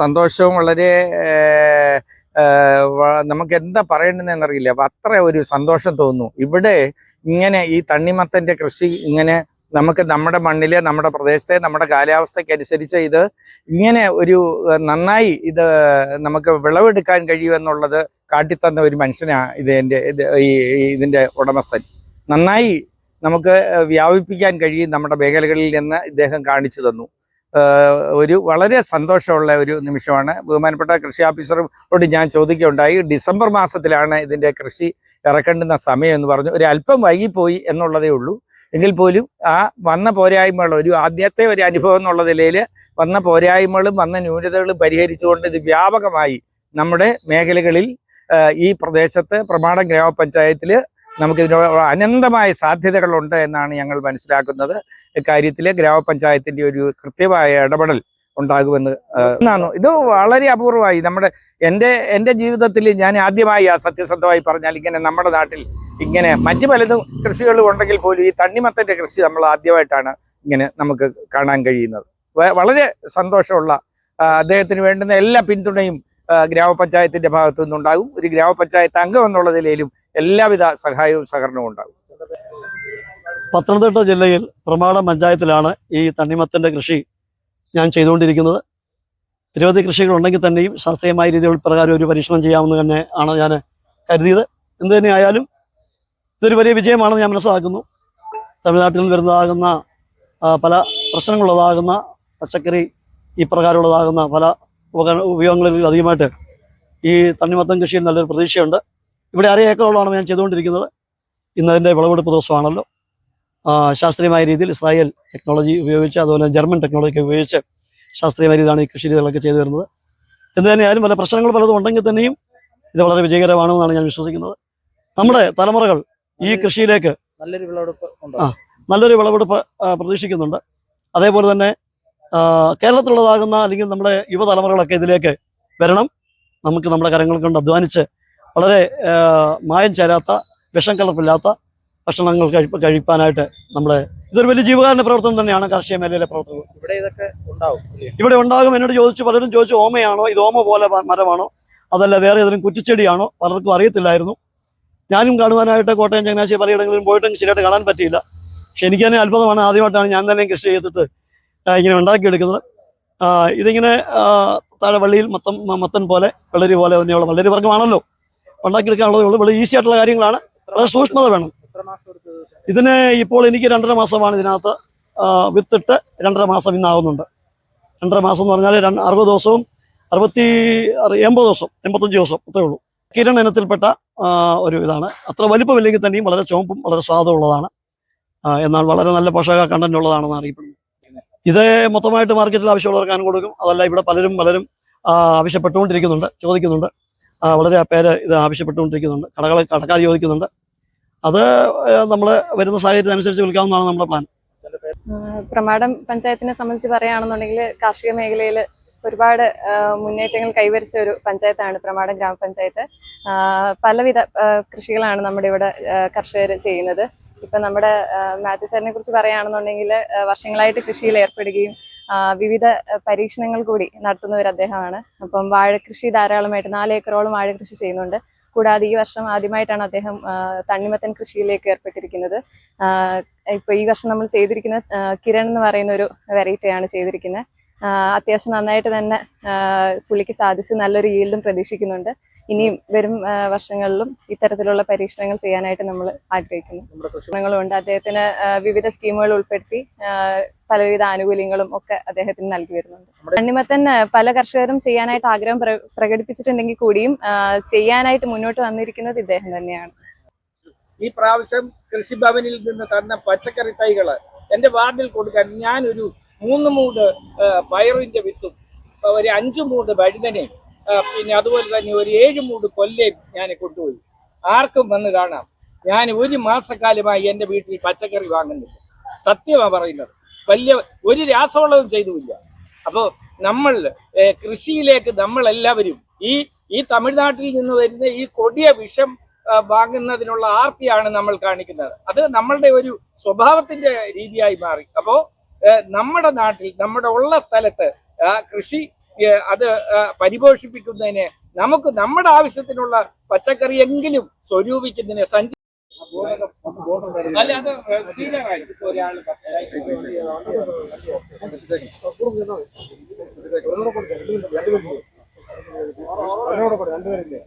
സന്തോഷവും വളരെ നമുക്ക് എന്താ പറയേണ്ടതെന്ന് അറിയില്ല അപ്പൊ അത്ര ഒരു സന്തോഷം തോന്നുന്നു. ഇവിടെ ഇങ്ങനെ ഈ തണ്ണിമത്തന്റെ കൃഷി ഇങ്ങനെ നമുക്ക് നമ്മുടെ മണ്ണിലെ നമ്മുടെ പ്രദേശത്തെ നമ്മുടെ കാലാവസ്ഥയ്ക്ക് അനുസരിച്ച് ഇത് ഇങ്ങനെ ഒരു നന്നായി ഇത് നമുക്ക് വിളവെടുക്കാൻ കഴിയുമെന്നുള്ളത് കാട്ടിത്തന്ന ഒരു മനുഷ്യനാണ് ഇത് എന്റെ ഈ ഇതിന്റെ ഉടമസ്ഥൻ. നന്നായി നമുക്ക് വ്യാപിപ്പിക്കാൻ കഴിയും നമ്മുടെ മേഖലകളിൽ നിന്ന് ഇദ്ദേഹം കാണിച്ചു തന്നു. ഒരു വളരെ സന്തോഷമുള്ള ഒരു നിമിഷമാണ്. ബഹുമാനപ്പെട്ട കൃഷി ഓഫീസറോട് ഞാൻ ചോദിക്കുകയുണ്ടായി. ഡിസംബർ മാസത്തിലാണ് ഇതിന്റെ കൃഷി ഇറക്കേണ്ടുന്ന സമയം എന്ന് പറഞ്ഞു. ഒരു അല്പം വൈകിപ്പോയി എന്നുള്ളതേ ഉള്ളൂ. എങ്കിൽ പോലും ആ വന്ന പോരായ്മകൾ ഒരു ആദ്യത്തെ ഒരു അനുഭവം എന്നുള്ള നിലയിൽ വന്ന പോരായ്മകളും വന്ന ന്യൂനതകളും പരിഹരിച്ചുകൊണ്ട് ഇത് വ്യാപകമായി നമ്മുടെ മേഖലകളിൽ ഈ പ്രദേശത്ത് പ്രമാണ ഗ്രാമപഞ്ചായത്തിൽ നമുക്കിതിന് അനന്തമായ സാധ്യതകളുണ്ട് എന്നാണ് ഞങ്ങൾ മനസ്സിലാക്കുന്നത്. ഇക്കാര്യത്തിൽ ഗ്രാമപഞ്ചായത്തിന്റെ ഒരു കൃത്യമായ ഇടപെടൽ ഉണ്ടാകുമെന്ന് എന്നാണ്. ഇത് വളരെ അപൂർവമായി നമ്മുടെ എന്റെ എന്റെ ജീവിതത്തിൽ ഞാൻ ആദ്യമായി ആ സത്യസന്ധമായി പറഞ്ഞാൽ ഇങ്ങനെ നമ്മുടെ നാട്ടിൽ ഇങ്ങനെ മറ്റു പലതും കൃഷികളും ഉണ്ടെങ്കിൽ പോലും ഈ തണ്ണിമത്തന്റെ കൃഷി നമ്മൾ ആദ്യമായിട്ടാണ് ഇങ്ങനെ നമുക്ക് കാണാൻ കഴിയുന്നത്. വളരെ സന്തോഷമുള്ള അദ്ദേഹത്തിന് വേണ്ടുന്ന എല്ലാ പിന്തുണയും ഗ്രാമപഞ്ചായത്തിന്റെ ഭാഗത്തു നിന്നുണ്ടാകും. ഒരു ഗ്രാമപഞ്ചായത്ത് അംഗം എന്നുള്ള നിലയിലും എല്ലാവിധ സഹായവും സഹകരണവും ഉണ്ടാകും. പത്തനംതിട്ട ജില്ലയിൽ പ്രമാട പഞ്ചായത്തിലാണ് ഈ തണ്ണിമത്തന്റെ കൃഷി ഞാൻ ചെയ്തുകൊണ്ടിരിക്കുന്നത്. നിരവധി കൃഷികളുണ്ടെങ്കിൽ തന്നെയും ശാസ്ത്രീയമായ രീതിയിൽ പ്രകാരം ഒരു പരീക്ഷണം ചെയ്യാമെന്ന് തന്നെ ആണ് ഞാൻ കരുതിയത്. എന്ത് തന്നെയായാലും ഇതൊരു വലിയ വിജയമാണെന്ന് ഞാൻ മനസ്സിലാക്കുന്നു. തമിഴ്നാട്ടിൽ വരുന്നതാകുന്ന പല പ്രശ്നങ്ങളുള്ളതാകുന്ന പച്ചക്കറി ഈ പ്രകാരമുള്ളതാകുന്ന പല ഉപകരണ ഉപയോഗങ്ങളിൽ അധികമായിട്ട് ഈ തണ്ണിമത്തം കൃഷിയിൽ നല്ലൊരു പ്രതീക്ഷയുണ്ട്. ഇവിടെ അര ഏക്കറോളമാണ് ഞാൻ ചെയ്തുകൊണ്ടിരിക്കുന്നത്. ഇന്നതിന്റെ വിളവെടുപ്പ് ദിവസമാണല്ലോ. ശാസ്ത്രീയമായ രീതിയിൽ ഇസ്രായേൽ ടെക്നോളജി ഉപയോഗിച്ച് അതുപോലെ ജർമ്മൻ ടെക്നോളജി ഉപയോഗിച്ച് ശാസ്ത്രീയമായ രീതിയിലാണ് ഈ കൃഷി രീതികളൊക്കെ ചെയ്തു വരുന്നത്. എന്ത് തന്നെയായാലും പല പ്രശ്നങ്ങൾ പലതും ഉണ്ടെങ്കിൽ തന്നെയും ഇത് വളരെ വിജയകരമാണെന്നാണ് ഞാൻ വിശ്വസിക്കുന്നത്. നമ്മുടെ തലമുറകൾ ഈ കൃഷിയിലേക്ക് നല്ലൊരു വിളവെടുപ്പ് ആ. നല്ലൊരു വിളവെടുപ്പ് പ്രതീക്ഷിക്കുന്നുണ്ട്. അതേപോലെ തന്നെ കേരളത്തിലുള്ളതാകുന്ന അല്ലെങ്കിൽ നമ്മുടെ യുവതലമുറകളൊക്കെ ഇതിലേക്ക് വരണം. നമുക്ക് നമ്മുടെ കരങ്ങൾ കൊണ്ട് അധ്വാനിച്ച് വളരെ മായം ചേരാത്ത വിഷം കലർപ്പില്ലാത്ത ഭക്ഷണങ്ങൾ കഴിപ്പ കഴിപ്പാനായിട്ട് നമ്മുടെ ഇതൊരു വലിയ ജീവകാരുടെ പ്രവർത്തനം തന്നെയാണ് കാർഷിക മേഖലയിലെ പ്രവർത്തനം. ഇവിടെ ഇതൊക്കെ ഉണ്ടാവും? ഇവിടെ ഉണ്ടാകും. എന്നോട് ചോദിച്ചു പലരും ചോദിച്ചു ഓമയാണോ? ഇത് ഓമ പോലെ മരമാണോ? അതല്ല വേറെ ഏതെങ്കിലും കുറ്റിച്ചെടിയാണോ? പലർക്കും അറിയത്തില്ലായിരുന്നു. ഞാനും കാണുവാനായിട്ട് കോട്ടയം ചങ്ങനാശ്ശേരി പലയിടങ്ങളിലും പോയിട്ടും ശരിയായിട്ട് കാണാൻ പറ്റിയില്ല. പക്ഷെ എനിക്ക് തന്നെ അത്ഭുതമാണ്. ആദ്യമായിട്ടാണ് ഞാൻ തന്നെ കൃഷി ചെയ്തിട്ട് ഇങ്ങനെ ഉണ്ടാക്കിയെടുക്കുന്നത്. ഇതിങ്ങനെ താഴെ വള്ളിയിൽ മത്തം മത്തൻ പോലെ വെള്ളരി പോലെ തന്നെയുള്ള വളരെ വർഗമാണല്ലോ. ഉണ്ടാക്കിയെടുക്കാനുള്ളതേ ഉള്ളൂ. വളരെ ഈസി ആയിട്ടുള്ള കാര്യങ്ങളാണ്. വളരെ സൂക്ഷ്മത വേണം. ഇതിന് ഇപ്പോൾ എനിക്ക് രണ്ടര മാസമാണ് ഇതിനകത്ത് വിത്തിട്ട് രണ്ടര മാസം ഇന്നാവുന്നുണ്ട്. രണ്ടര മാസം എന്ന് പറഞ്ഞാൽ രണ്ട് അറുപത് ദിവസവും അറുപത്തി എൺപത് ദിവസം എൺപത്തഞ്ച് ദിവസം അത്രേ ഉള്ളൂ. കിരൺ ഇനത്തിൽപ്പെട്ട ഒരു ഇതാണ്. അത്ര വലിപ്പമില്ലെങ്കിൽ തന്നെയും വളരെ ചോമ്പും വളരെ സ്വാദമുള്ളതാണ് എന്നാൽ വളരെ നല്ല പോഷക കണ്ടന്റ് ഉള്ളതാണെന്ന് അറിയപ്പെടുന്നു. ഇത് മൊത്തമായിട്ട് മാർക്കറ്റിൽ ആവശ്യമുള്ളവർക്ക് കൊടുക്കും. അതല്ല ഇവിടെ പലരും പലരും ആവശ്യപ്പെട്ടുകൊണ്ടിരിക്കുന്നുണ്ട് ചോദിക്കുന്നുണ്ട്. വളരെ പേര് ഇത് ആവശ്യപ്പെട്ടുകൊണ്ടിരിക്കുന്നുണ്ട്. കടകൾ കടക്കാർ ചോദിക്കുന്നുണ്ട്. അത് നമ്മൾ വരുന്ന സാഹചര്യത്തിനനുസരിച്ച് വിൽക്കാവുന്നതാണ് നമ്മുടെ പ്ലാൻ. പ്രമാടം പഞ്ചായത്തിനെ സംബന്ധിച്ച് പറയുകയാണെന്നുണ്ടെങ്കിൽ കാർഷിക മേഖലയിൽ ഒരുപാട് മുന്നേറ്റങ്ങൾ കൈവരിച്ച ഒരു പഞ്ചായത്താണ് പ്രമാടം ഗ്രാമപഞ്ചായത്ത്. പലവിധ കൃഷികളാണ് നമ്മുടെ ഇവിടെ കർഷകർ ചെയ്യുന്നത്. ഇപ്പം നമ്മുടെ മാത്യു സാറിനെ കുറിച്ച് പറയുകയാണെന്നുണ്ടെങ്കിൽ വർഷങ്ങളായിട്ട് കൃഷിയിൽ ഏർപ്പെടുകയും വിവിധ പരീക്ഷണങ്ങൾ കൂടി നടത്തുന്ന ഒരു അദ്ദേഹമാണ്. അപ്പം വാഴകൃഷി ധാരാളമായിട്ട് നാല് ഏക്കറോളം വാഴകൃഷി ചെയ്യുന്നുണ്ട്. കൂടാതെ ഈ വർഷം ആദ്യമായിട്ടാണ് അദ്ദേഹം തണ്ണിമത്തൻ കൃഷിയിലേക്ക് ഏർപ്പെട്ടിരിക്കുന്നത്. ഇപ്പൊ ഈ വർഷം നമ്മൾ ചെയ്തിരിക്കുന്ന കിരൺ എന്ന് പറയുന്ന ഒരു വെറൈറ്റിയാണ് ചെയ്തിരിക്കുന്നത്. അത്യാവശ്യം നന്നായിട്ട് തന്നെ പുള്ളിക്ക് സാധിച്ച് നല്ലൊരു ഈൽഡും പ്രതീക്ഷിക്കുന്നുണ്ട്. ഇനിയും വരും വർഷങ്ങളിലും ഇത്തരത്തിലുള്ള പരീക്ഷണങ്ങൾ ചെയ്യാനായിട്ട് നമ്മൾ ആഗ്രഹിക്കുന്നു. പ്രശ്നങ്ങളുണ്ട് അദ്ദേഹത്തിന് വിവിധ സ്കീമുകൾ ഉൾപ്പെടുത്തി പലവിധ ആനുകൂല്യങ്ങളും ഒക്കെ അദ്ദേഹത്തിന് നൽകി വരുന്നുണ്ട്. തണ്ണിമത്തൻ പല കർഷകരും ചെയ്യാനായിട്ട് ആഗ്രഹം പ്ര- പ്രകടിപ്പിച്ചിട്ടുണ്ടെങ്കിൽ കൂടിയും ചെയ്യാനായിട്ട് മുന്നോട്ട് വന്നിരിക്കുന്നത് ഇദ്ദേഹം തന്നെയാണ്. ഈ പ്രാവശ്യം കൃഷിഭവനിൽ നിന്ന് തന്ന പച്ചക്കറി തൈകൾ എന്റെ വാർഡിൽ കൊടുക്കാൻ ഒരു മൂന്ന് മൂട് പയറിന്റെ പയറിന്റെ വിത്തും ഒരു അഞ്ചു മൂട് വഴുതനയും പിന്നെ അതുപോലെ തന്നെ ഒരു ഏഴ് മൂട് കൊല്ലേ ഞാൻ കൊണ്ടുപോയി. ആർക്കും വന്ന് കാണാം. ഞാൻ ഒരു മാസക്കാലമായി എന്റെ വീട്ടിൽ പച്ചക്കറി വാങ്ങുന്നില്ല. സത്യമാണ് പറയുന്നത്. വലിയ ഒരു രാസവളവും ചെയ്തുമില്ല. അപ്പോൾ നമ്മൾ കൃഷിയിലേക്ക് നമ്മളെല്ലാവരും ഈ ഈ തമിഴ്നാട്ടിൽ നിന്ന് വരുന്ന ഈ കൊടിയ വിഷം വാങ്ങുന്നതിനുള്ള ആർത്തിയാണ് നമ്മൾ കാണിക്കുന്നത്. അത് നമ്മളുടെ ഒരു സ്വഭാവത്തിന്റെ രീതിയായി മാറി. അപ്പോൾ നമ്മുടെ നാട്ടിൽ നമ്മുടെ ഉള്ള സ്ഥലത്ത് കൃഷി അത് പരിപോഷിപ്പിക്കുന്നതിന് നമുക്ക് നമ്മുടെ ആവശ്യത്തിനുള്ള പച്ചക്കറിയെങ്കിലും സ്വരൂപിക്കുന്നതിന് സഞ്ചി അല്ല അത് തീരാറായി. ഒരാൾ രണ്ടുപേരില്ലേ?